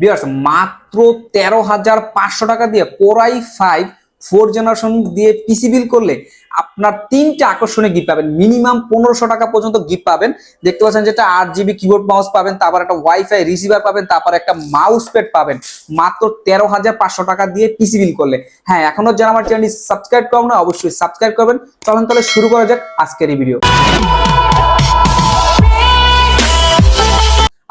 বিয়ার্স মাত্র তেরো হাজার পাঁচশো টাকা দিয়ে কোরাই ফাইভ ফোর জেনারেশন দিয়ে পিসি বিল করলে আপনার তিনটা আকর্ষণীয় গিফট পাবেন। মিনিমাম পনেরোশো টাকা পর্যন্ত গিফট পাবেন। দেখতে পাচ্ছেন যেটা আট জিবি কিবোর্ড মাউস পাবেন, তারপর একটা ওয়াইফাই রিসিভার পাবেন, তারপর একটা মাউস প্যাড পাবেন। মাত্র তেরো হাজার পাঁচশো টাকা দিয়ে পিসি বিল করলে। হ্যাঁ এখনও যারা আমার চ্যানেলটি সাবস্ক্রাইব করবেন না অবশ্যই সাবস্ক্রাইব করবেন। চলুন তাহলে শুরু করা যাক আজকের এই ভিডিও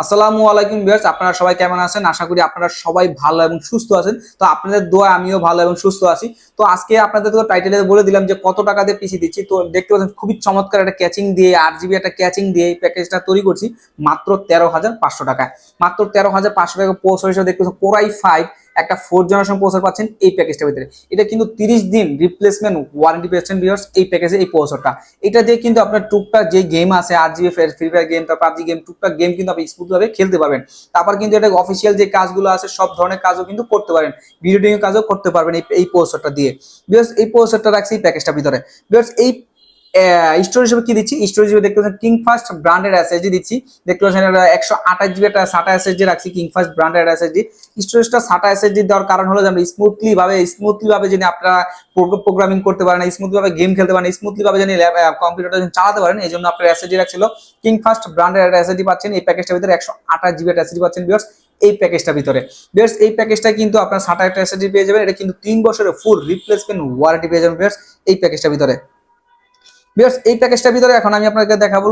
আসসালামু আলাইকুম ভিউয়ার্স, আপনারা সবাই কেমন আছেন? আশা করি আপনারা সবাই ভালো এবং সুস্থ আছেন। তো আপনাদের দোয়া আমিও ভালো এবং সুস্থ আছি। তো আজকে আপনাদের তো টাইটেলে বলে দিলাম যে কত টাকা দিয়ে পিসি দিচ্ছি। তো দেখতে পাচ্ছেন, খুবই চমৎকার একটা ক্যাচিং দিয়ে, আট জিবি একটা ক্যাচিং দিয়ে এই প্যাকেজটা তৈরি করছি। মাত্র তেরো হাজার পাঁচশো টাকায়। মাত্র তেরো হাজার পাঁচশো টাকা পোস্ট হিসেবে দেখতে পাচ্ছেন কোরাই ফাইভ একটা ফোর জেনারেশন প্রসেসর পাচ্ছেন এই প্যাকেজটার ভিতরে। এটা কিন্তু তিরিশ দিন রিপ্লেসমেন্ট ওয়ারেন্টি পেয়েছেন ভিউয়ার্স এই প্যাকেজে এই প্রসেসরটা এটা দিয়ে কিন্তু আপনার টুকটাক যে গেম আছে আর জিবি ফ্রি ফায়ার গেম তারপর পাবজি গেম টুকটাক গেম কিন্তু আপনি স্মুথ ভাবে খেলতে পারবেন। তারপর কিন্তু এটা অফিসিয়াল যে কাজগুলো আছে, সব ধরনের কাজও কিন্তু করতে পারেন। ভিডিও কাজও করতে পারবেন এই এই প্রসেসরটা দিয়ে। ভিউয়ার্স এই প্রসেসরটা রাখছি এই প্যাকেজটার ভিতরে। ভিউয়ার্স এই স্টোরেজ হিসেবে কি দিচ্ছি? স্টোরেজ হিসেবে দেখতে পাচ্ছেন কিং ফার্স্ট ব্র্যান্ডেড এসএসডি দিচ্ছি। দেখতে পাচ্ছেন একশো আঠাশ জিবি একটা সাটা এসএসডি রাখছি কিং ফার্স্ট ব্র্যান্ডেড এসএসডি স্টোরেজটা সাটা এসএসডি দেওয়ার কারণ হলো যে আমরা স্মুথলি ভাবে স্মুথলি ভাবে যদি আপনারা প্রোগ্রামিং করতে পারেন স্মুথলি ভাবে গেম খেলতে পারেন স্মুথলি ভাবে জানি কম্পিউটারটা চালাতে পারেন। এই জন্য আপনার এসএসডি রাখছিল কিং ফার্স্ট ব্র্যান্ডেড একটা এসএসডি পাচ্ছেন। এই প্যাকেজটার ভিতরে একশো আঠাশ জিবি একটা এসএসডি পাচ্ছেন বিয়ার্স এই প্যাকেজটার ভিতরে। বিয়ার্স এই প্যাকেজটা কিন্তু আপনার সাটা একটা এসএসডি পেয়ে যাবেন। এটা কিন্তু তিন বছরের ফুল রিপ্লেসমেন্ট ওয়ারেন্টি পেয়ে যাবেন বিয়ার্স এই প্যাকেজটার ভিতরে। বিকজ এই প্যাকেজটার ভিতরে এখন আমি আপনাকে দেখাবো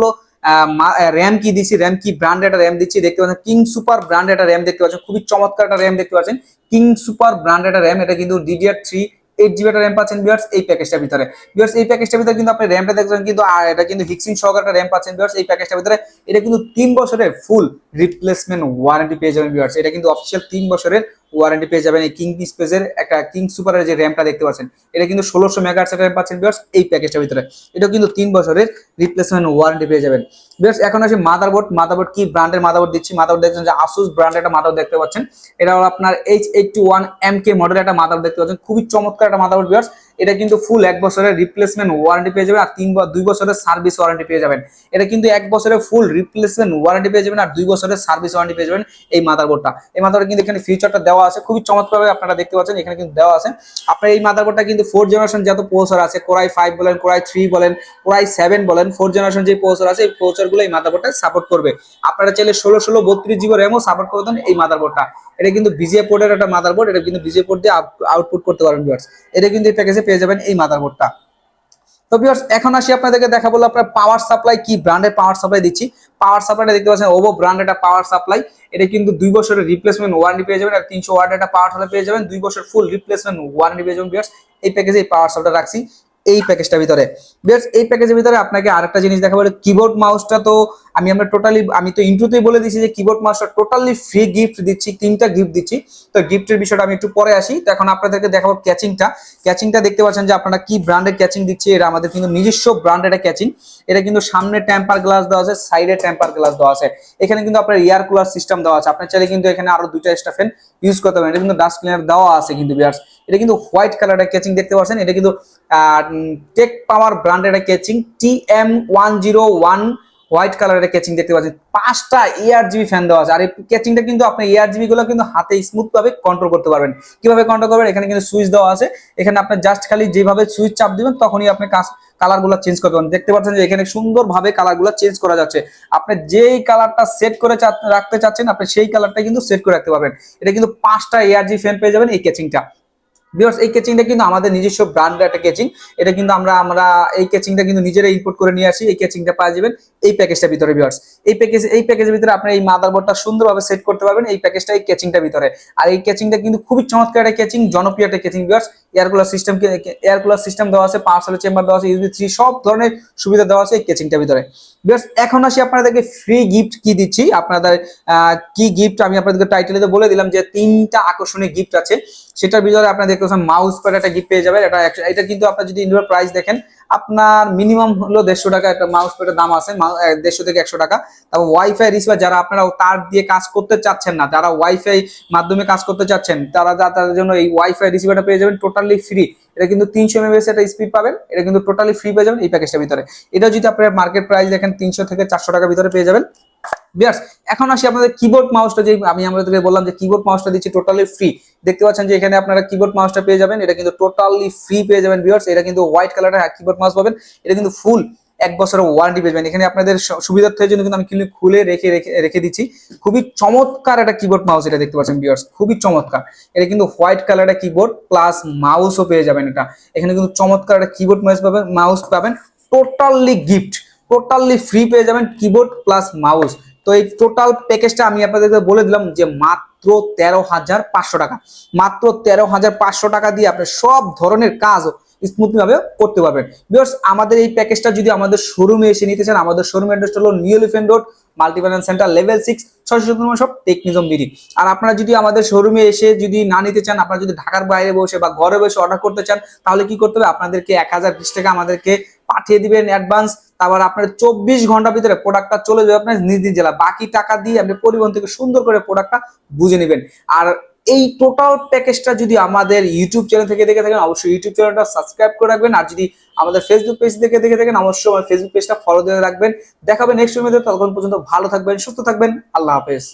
র্যাম কি দিচ্ছি র্যাম কি ব্র্যান্ড একটা র্যাম দিচ্ছি, দেখতে পাচ্ছেন কিং সুপার ব্র্যান্ড একটা র্যাম দেখতে পাচ্ছেন, খুবই চমৎকার একটা র্যাম দেখতে পাচ্ছেন। কিং সুপার ব্র্যান্ড একটা র্যাম এটা কিন্তু ডিডিআর থ্রি এইট জিবি একটা র্যাম পাচ্ছেন বিয়ার্স এই প্যাকেজটার ভিতরে। বিয়ার্স এই প্যাকেজটার ভিতরে কিন্তু আপনি র্যামটা দেখছেন কিন্তু এটা কিন্তু হিক্সিং সহকার একটা র্যাম পাচ্ছেন বিয়ার্স এই প্যাকেজটার ভিতরে। এটা কিন্তু তিন বছরের ফুল রিপ্লেসমেন্ট ওয়ারেন্টি পেয়ে যাবেন বিয়ার্স এটা কিন্তু অফিসিয়াল তিন বছরের ওয়ারেন্টি পেয়ে যাবেন এই কিং স্পেসের একটা কিং সুপারের যে র্যামটা দেখতে পাচ্ছেন, এটা কিন্তু ষোলোশো মেগাহার্টস র্যাম পাচ্ছেন বিয়ার্স এই প্যাকেজটার ভিতরে। এটা কিন্তু তিন বছরের রিপ্লেসমেন্ট ওয়ারেন্টি পেয়ে যাবেন। বিয়ার্স এখন আসে মাদারবোর্ড মাদারবোর্ড কি ব্র্যান্ডের মাদারবোর্ড দিচ্ছি? মাদারবোর্ড দেখছেন যে আসুস ব্র্যান্ডের একটা মাদারবোর্ড দেখতে পাচ্ছেন। এটা হলো আপনার H eighty one M K model একটা মাদারবোর্ড দেখতে পাচ্ছেন। খুবই চমৎকার একটা মাদারবোর্ড বিয়ার্স এটা কিন্তু ফুল এক বছরের রিপ্লেসমেন্ট ওয়ারেন্টি পেয়ে যাবেন আর তিন বা দুই বছরের সার্ভিস ওয়ারেন্টি পেয়ে যাবেন। এটা কিন্তু এক বছরের ফুল রিপ্লেসমেন্ট ওয়ারেন্টি পেয়ে যাবেন আর দুই বছরের সার্ভিস ওয়ারেন্টি পেয়ে যাবেন এই মাদারবোর্ডটা এই মাদারবোর্ড কিন্তু এখানে ফিচারটা দেওয়া আছে, খুবই চমৎকারভাবে আপনারা দেখতে পাচ্ছেন, এখানে কিন্তু দেওয়া আছে। আপনার এই মাদারবোর্ডটা কিন্তু ফোর জেনারেশন যত প্রসেসর আছে কোরাই ফাইভ বলেন কোরাই থ্রি বলেন কোরাই সেভেন বলেন ফোর জেনারেশন যে প্রসেসর আছে, এই প্রসেসরগুলো এই মাদারবোর্ডটা সাপোর্ট করবে। আপনারা চাইলে ষোলো ষোলো বত্রিশ জিবি র্যামও সাপোর্ট করতেন এই মাদারবোর্ডটা এটা কিন্তু বিজে পোর্টের একটা মাদারবোর্ড এটা কিন্তু বিজে দিয়ে আউটপুট করতে পারবেন এটা কিন্তু এই প্যাকেজে পেয়ে যাবেন এই মাদারবোর্ডটা তো ভিউয়ার্স এখন আসি আপনাদেরকে দেখা বলল আপনার পাওয়ার সাপ্লাই কি ব্র্যান্ডের পাওয়ার সাপ্লাই দিচ্ছি। পাওয়ার সাপ্লাইটা দেখতে পাচ্ছেন ওভো ব্র্যান্ড একটা পাওয়ার সাপ্লাই এটা কিন্তু দুই বছরের রিপ্লেসমেন্ট ওয়ারেন্টি পেয়ে যাবেন আর তিনশো ওয়ার্ড একটা পাওয়ার সাপ্লাই পেয়ে যাবেন। দুই বছর ফুল রিপ্লেসমেন্ট ওয়ারেন্টি পেয়ে যাবেন ভিউয়ার্স এই প্যাকেজে এই পাওয়ার সাপ্লাই রাখছি, এই প্যাকেজটার ভিতরে। বেশ এই প্যাকেজের ভিতরে আপনাকে আরেকটা জিনিস দেখাবো কিবোর্ড মাউসটা তো আমি আমরা টোটালি আমি তো ইন্ট্রোতেই বলে দিচ্ছি যে keyboard master totally free gift দিচ্ছি, তিনটা গিফট দিচ্ছি। তো গিফটের বিষয়টা আমি একটু পরে আসি। তো এখন আপনাদেরকে দেখাবো ক্যাচিংটা ক্যাচিংটা দেখতে পাচ্ছেন যে আপনারা কি ব্র্যান্ডের ক্যাচিং দিচ্ছে এটা আমাদের কিন্তু নিজস্ব ব্র্যান্ডের একটা ক্যাচিং এটা কিন্তু সামনে টেম্পার গ্লাস দেওয়া আছে সাইডে টেম্পার গ্লাস দেওয়া আছে। এখানে কিন্তু আপনার এয়ার কুলার সিস্টেম দেওয়া আছে। আপনার চাইলে কিন্তু এখানে আরও দুইটা এক্সট্রা ফ্যান ইউজ করতে পারেন। এটা কিন্তু ডাস্ট ক্লিনার দেওয়া আছে কিন্তু বিয়ার্স এটা কিন্তু হোয়াইট কালারের ক্যাচিং দেখতে পাচ্ছেন। এটা কিন্তু টেক পাওয়ার ব্র্যান্ডের একটা casing T M one zero one white কালারের ক্যাচিং দেখতে পাচ্ছেন। পাঁচটা জিবি ফ্যান দেওয়া আছে। আর এই ক্যাচিংটা কিন্তু আপনি জিবি গুলো কিন্তু হাতে স্মুথ ভাবে কন্ট্রোল করতে পারবেন। কীভাবে কন্ট্রোল করবেন? এখানে কিন্তু সুইচ দেওয়া আছে। এখানে আপনি জাস্ট খালি যেভাবে সুইচ চাপ দিবেন, তখনই আপনি কাজ কালারগুলো চেঞ্জ করতে পারেন দেখতে পাচ্ছেন যে এখানে সুন্দর ভাবে কালারগুলো চেঞ্জ করা যাচ্ছে। আপনি যেই কালারটা সেট করে রাখতে চাচ্ছেন, আপনি সেই কালারটা কিন্তু সেট করে রাখতে পারবেন। এটা কিন্তু পাঁচটা এয়ার জি ফ্যান পেয়ে যাবেন এই ক্যাচিংটা বিকজ এই কেচিংটা কিন্তু আমাদের নিজস্ব ব্র্যান্ডের একটা কেচিং এটা কিন্তু আমরা আমরা এই কেচিংটা কিন্তু নিজেরা ইম্পোর্ট করে নিয়ে আসি। এই কেচিংটা পাওয়া যাবেন এই প্যাকেজটার ভিতরে বিয়ার্স এই প্যাকেজ এই প্যাকেজের ভিতরে আপনি এই মাদারবোর্ডটা সুন্দরভাবে সেট করতে পারবেন, এই প্যাকেজটা এই কেচিংটার ভিতরে। আর এই কেচিংটা কিন্তু খুবই চমৎকার একটা কেচিং জনপ্রিয় একটা কেচিং বিয়ার্স air cooler system air cooler system দেওয়া আছে পার্সেলের চেম্বার দেওয়া আছে ইউবি থ্রি সব ধরনের সুবিধা দেওয়া আছে এই কেচিংটার ভিতরে। বেশ, এখন আসি আপনাদেরকে ফ্রি গিফট কি দিচ্ছি, আপনাদের কি গিফট আমি আপনাদেরকে টাইটেলে তো বলে দিলাম যে তিনটা আকর্ষণীয় গিফট আছে। সেটার ভিতরে আপনারা দেখতে পাচ্ছেন মাউস প্যাড একটা গিফট পেয়ে যাবেন, এটা এটা কিন্তু আপনার যদি ইন্ডোর প্রাইস দেখেন আপনার মিনিমাম হলো দেড়শো টাকা, একটা মাউস পেটের দাম আছে দেড়শো থেকে একশো টাকা। তারপর ওয়াইফাই রিসিভার যারা আপনারা তার দিয়ে কাজ করতে চাচ্ছেন না, যারা ওয়াইফাই মাধ্যমে কাজ করতে চাচ্ছেন, তারা তাদের জন্য এই ওয়াইফাই রিসিভারটা পেয়ে যাবেন টোটালি ফ্রি এটা কিন্তু তিনশো এমএস একটা স্পিড পাবেন, এটা কিন্তু টোটালি ফ্রি পেয়ে যাবেন এই প্যাকেজটার ভিতরে। এটা যদি আপনার মার্কেট প্রাইস দেখেন, তিনশো থেকে চারশো টাকার ভিতরে পেয়ে যাবেন। বিয়ার্স এখন আসি আপনাদের কিবোর্ড মাউসটা যে আমি আমাদেরকে বললাম যে কিবোর্ড মাউসটা দিচ্ছি টোটালি ফ্রি দেখতে পাচ্ছেন যে এখানে আপনারা কিবোর্ড মাউসটা পেয়ে যাবেন, এটা কিন্তু টোটালি ফ্রি পেয়ে যাবেন বিয়ার্স এটা কিন্তু হোয়াইট কালারের কিবোর্ড মাউস পাবেন। এটা কিন্তু ফুল এক বছরের ওয়ারেন্টি পেয়ে যাবেন। এখানে আপনাদের সুবিধার্থের জন্য কিন্তু আমি কিন্তু খুলে রেখে রেখে রেখে দিচ্ছি। খুবই চমৎকার একটা কিবোর্ড মাউস এটা দেখতে পাচ্ছেন বিয়ার্স খুবই চমৎকার। এটা কিন্তু হোয়াইট কালারের কিবোর্ড প্লাস মাউসও পেয়ে যাবেন এটা। এখানে কিন্তু চমৎকার একটা কিবোর্ড মাউস পাবেন মাউস পাবেন। টোটালি গিফট টোটালি ফ্রি পেয়ে যাবেন কিবোর্ড প্লাস মাউস তো এই টোটাল প্যাকেজটা আমি আপনাদেরকে বলে দিলাম যে মাত্র তেরো হাজার পাঁচশো টাকা। মাত্র তেরো হাজার পাঁচশো টাকা দিয়ে আপনি সব ধরনের কাজ স্মুথলি ভাবে করতে পারবেন। বিকজ আমাদের এই প্যাকেজটা যদি আমাদের শোরুমে এসে নিতে চান, আমাদের শোরুম অ্যাড্রেস হলো New Elephant Road Multiplan Center level six ছয়শো সব টেকনিজম বিডি আর আপনারা যদি আমাদের শোরুমে এসে যদি না নিতে চান, আপনারা যদি ঢাকার বাইরে বসে বা ঘরে বসে অর্ডার করতে চান, তাহলে কি করতে হবে? আপনাদেরকে এক হাজার বিশ টাকা আমাদেরকে পাঠিয়ে দিবেন অ্যাডভান্স তারপর আপনার চব্বিশ ঘণ্টার ভিতরে প্রোডাক্টটা চলে যাবে আপনার নিজ নিজ জেলা বাকি টাকা দিয়ে আপনি পরিবহন থেকে সুন্দর করে প্রোডাক্টটা বুঝে নেবেন। আর এই টোটাল প্যাকেজটা যদি আমাদের ইউটিউব চ্যানেল থেকে দেখে থাকেন, অবশ্যই ইউটিউব চ্যানেলটা সাবস্ক্রাইব করে রাখবেন। আর যদি আমাদের ফেসবুক পেজ থেকে দেখে থাকেন, অবশ্যই আমার ফেসবুক পেজটা ফলো দিয়ে রাখবেন। দেখাবেন নেক্সট সময় ততক্ষণ পর্যন্ত ভালো থাকবেন, সুস্থ থাকবেন। আল্লাহ হাফেজ।